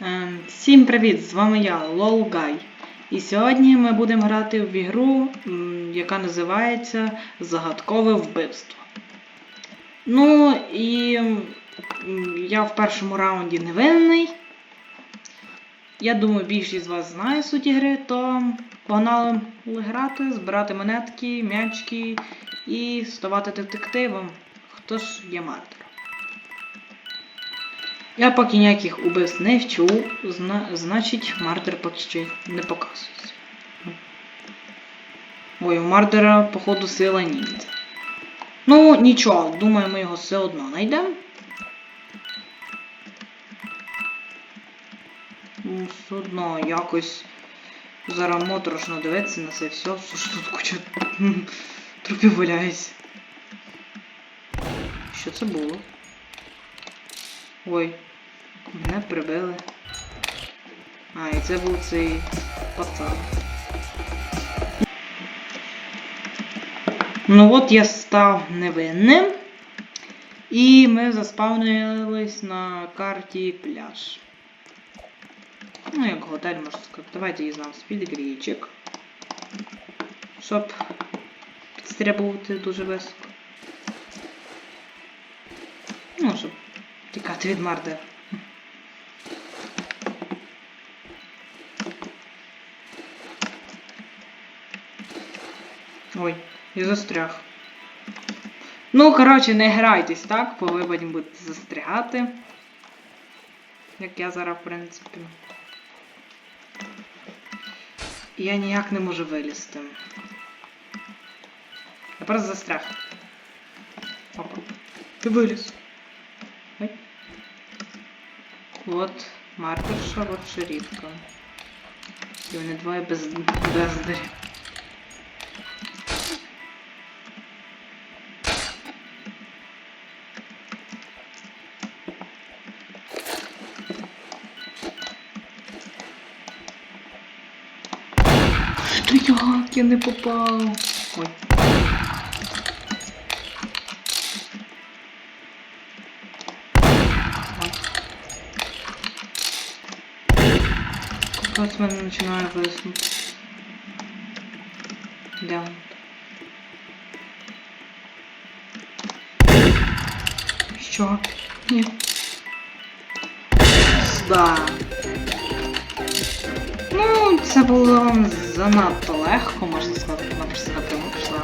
Ем, Всім привіт! З вами я, LolGuy. І сьогодні ми будемо грати в ігру, яка називається Загадкове вбивство. Ну і я в першому раунді невинний. Я думаю, більшість з вас знає суть ігри, то погнали грати, збирати монетки, м'ячки і ставати детективом. Хто ж є мартером? Я поки ніяких убивств не вчу, зна- значить мартер поки що не показується. Ой, у мартера, походу, сила ніндзя. Ну, нічого, думаю, ми його все одно знайдемо. Ну, все одно якось зараз моторошно дивитися на це все, що ж тут куча трупів валяється. Що це було? Ой, мене прибили. А, і це був цей пацан. Ну от я став невинним. І ми заспавнились на карті пляж. Ну, як готель, можна сказати. Давайте візьмемо спідгрійчик. Щоб підстрибувати дуже високо. Ну, щоб тікати від мардера. Ой, я застряг. Ну, коротше, не грайтесь так, бо ви потім будете застрягати. Як я зараз, в принципі. Я ніяк не можу вилізти. Я просто застряг. Опа. Ти виліз. Ой. От маркерша, от шерифка. І вони двоє без бездарі. Я не попав? Ой. Ось мене починає виснути. Він? Що? Ні. Да. Це було занадто легко, можна сказати, вона просто напряму пішла.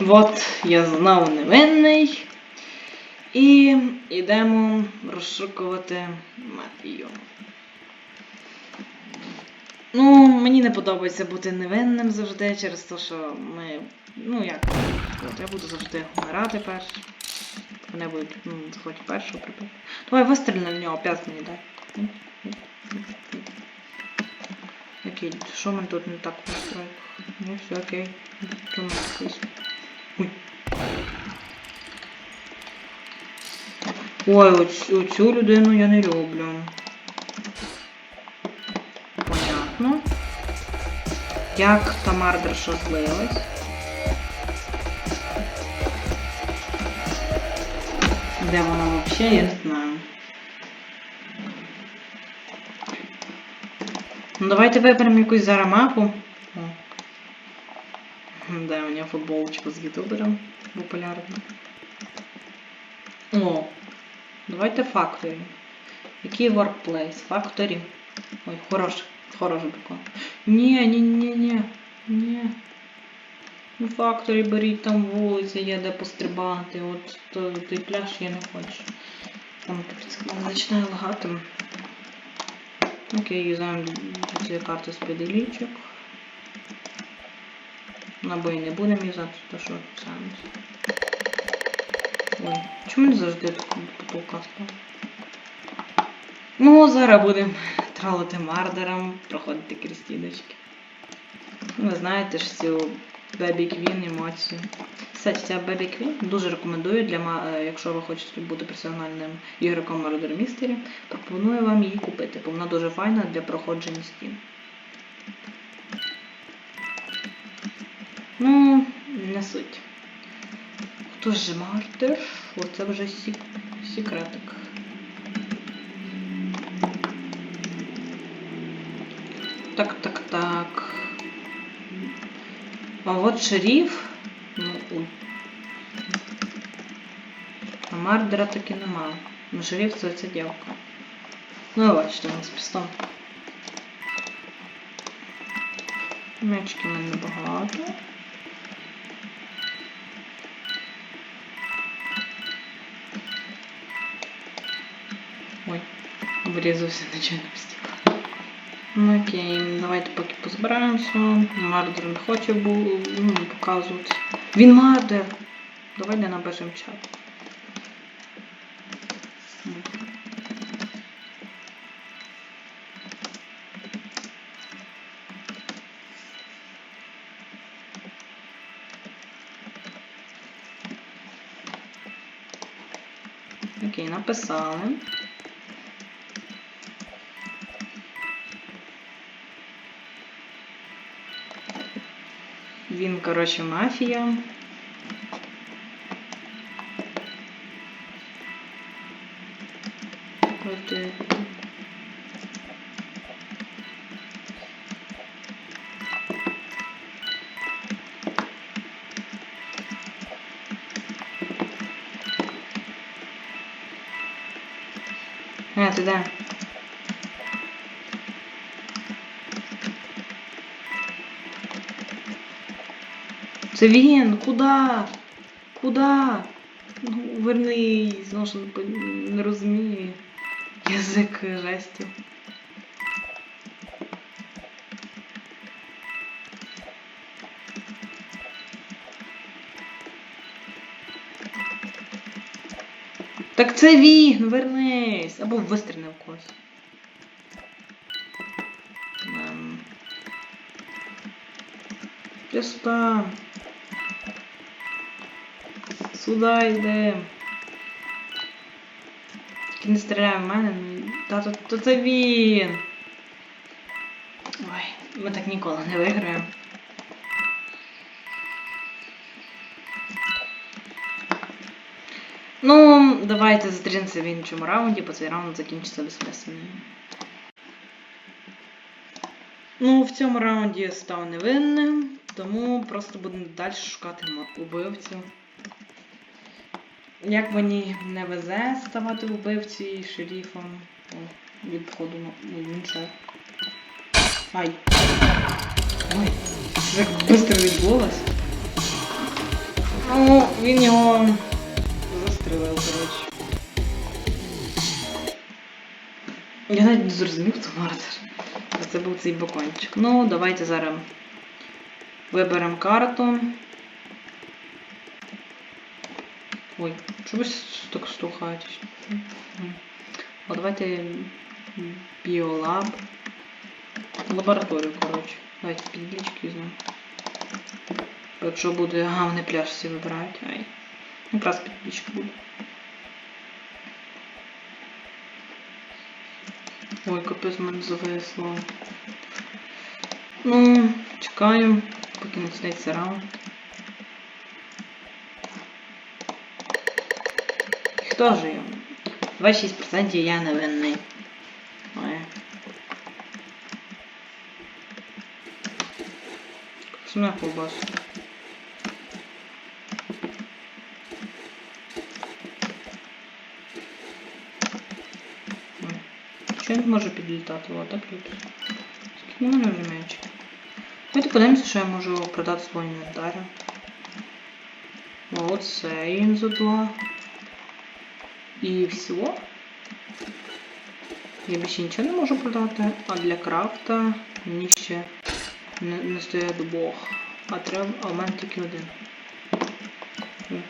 От, я знову невинний. І йдемо розшукувати Матію. Ну, мені не подобається бути невинним завжди через те, що ми. Ну як, я буду завжди вмирати перший. Вони будуть ну, хоч першого прибити. Давай вистріли в нього, п'ять мені дай. Окей, що ми тут не так настроїли? Ну, все окей. Ой. Ой, оцю, оцю людину я не люблю. Понятно. Як та мардерша злилась? Де вона взагалі, я не знаю. Ну давайте виберемо якусь зараз мапу. О. Да, у меня футболочка з ютубером популярна. О, давайте Factory. Який Workplace? Factory. Ой, хороший, хороший прикол. Ні, ні, ні, ні, ні. Ну, Factory беріть там вулиця, є де пострибати. От той пляж я не хочу. Там починає лагати. Окей, юзаємо цієї карти спіделічок. Набої не будемо юзати, то що саме. Ой, чому не завжди тут потолка став? Ну, зараз будемо тролити мардером, проходити крістіночки. Ви знаєте ж цю Baby Queen емоції. Кстати, ця Baby Queen дуже рекомендую, для, е, якщо ви хочете бути персональним ігроком Marauder Mystery, пропоную вам її купити, бо вона дуже файна для проходження стін. Ну, не суть. Хто ж мартир? Оце вже сік... секретик. Так, так. А. Ну, ой. А Мардера таки нема. Ну, шеріф це ця дівка. Ну, ви бачите, у нас пістон. Мечки в мене багато. Ой, врізався нечайно стіл. Ну окей, давайте поки позбираємося. Мардер не хоче ну, показувати. Він мардер! Давай не напишемо чат. Окей, написали. Він, коротше, мафія. От, е, Е, Це він! Куда? Куда? Ну, вернись, ну що не розумію. Язик жестів. Так це він, вернись! Або вистріли в когось. Ем. Піста. Сюда йде. Тільки не стріляй в мене, ну. Та то, то це він. Ой, ми так ніколи не виграємо. Ну, давайте зустрінемося в іншому раунді, бо цей раунд закінчиться безсмислено. Ну, в цьому раунді я став невинним, тому просто будемо далі шукати убивцю. Як мені не везе ставати вбивці і шерифом. О, від походу ну, він ще. Ай. Ой, як швидко відбулось. Ну, він його застрелив, коротше. Я навіть не зрозумів, хто мардер. Це був цей бокончик. Ну, давайте зараз виберемо карту. Ой, ви так штовхаєтесь? О, давайте біолаб. Лабораторію, коротше. Давайте підлічки візьмемо. Якщо буде... Ага, вони пляж всі вибирають. Ай. Якраз підлічка буде. Ой, капець мене зависло. Ну, чекаємо, поки почнеться раунд. Хто ж я? 26% я невинний. Ой. Сміх колбасу. Ой. Чого він може підлітати? О, так літає. Скільки в мене вже м'ячик? Давайте подивимося, що я можу продати свого інвентаря. Оце їм за два. І всього. Я більше нічого не можу продати, а для крафта мені ще не, не стоять Бог. А треба, а в тільки один. Ой.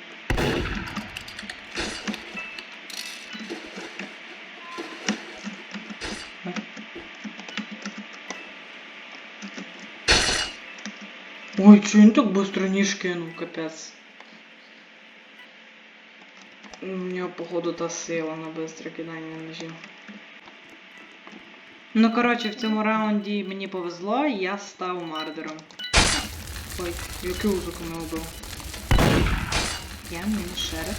Ой, він так быстро ніж кинув, капець. У нього, походу, та сила на бистре кидання ножів. Ну, коротше, в цьому раунді мені повезло, я став мардером. Ой, який узок мене убив. Я не шерик.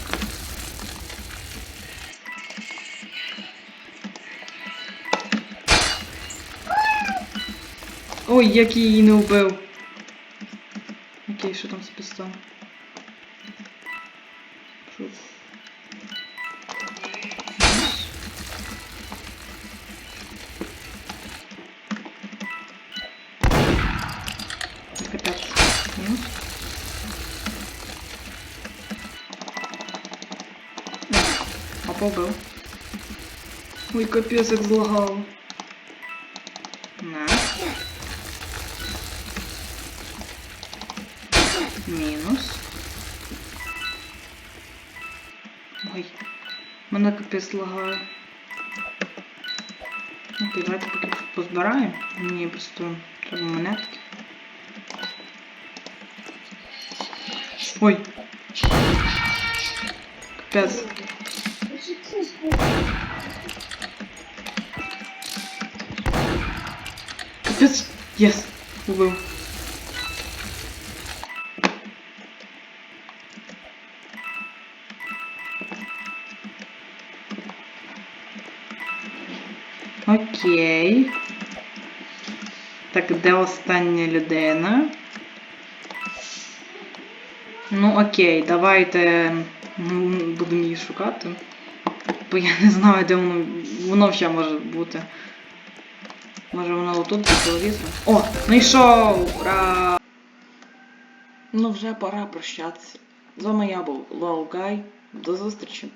Ой, як я її не вбив. Окей, що там з пістом? Фух. Побив. Ой, капець, як злагало. На. Мінус. Ой. Мене капець лагає. Окей, давайте поки позбираємо. Мені просто треба монетки. Ой. Капець. Капець. Єс. Убив. Окей. Так, де остання людина? Ну окей, давайте будемо її шукати. Бо я не знаю, де воно. Воно ще може бути. Може воно отут по телевізору? О, знайшов! Ура! Ну вже пора прощатися. З вами я був Лол До зустрічі!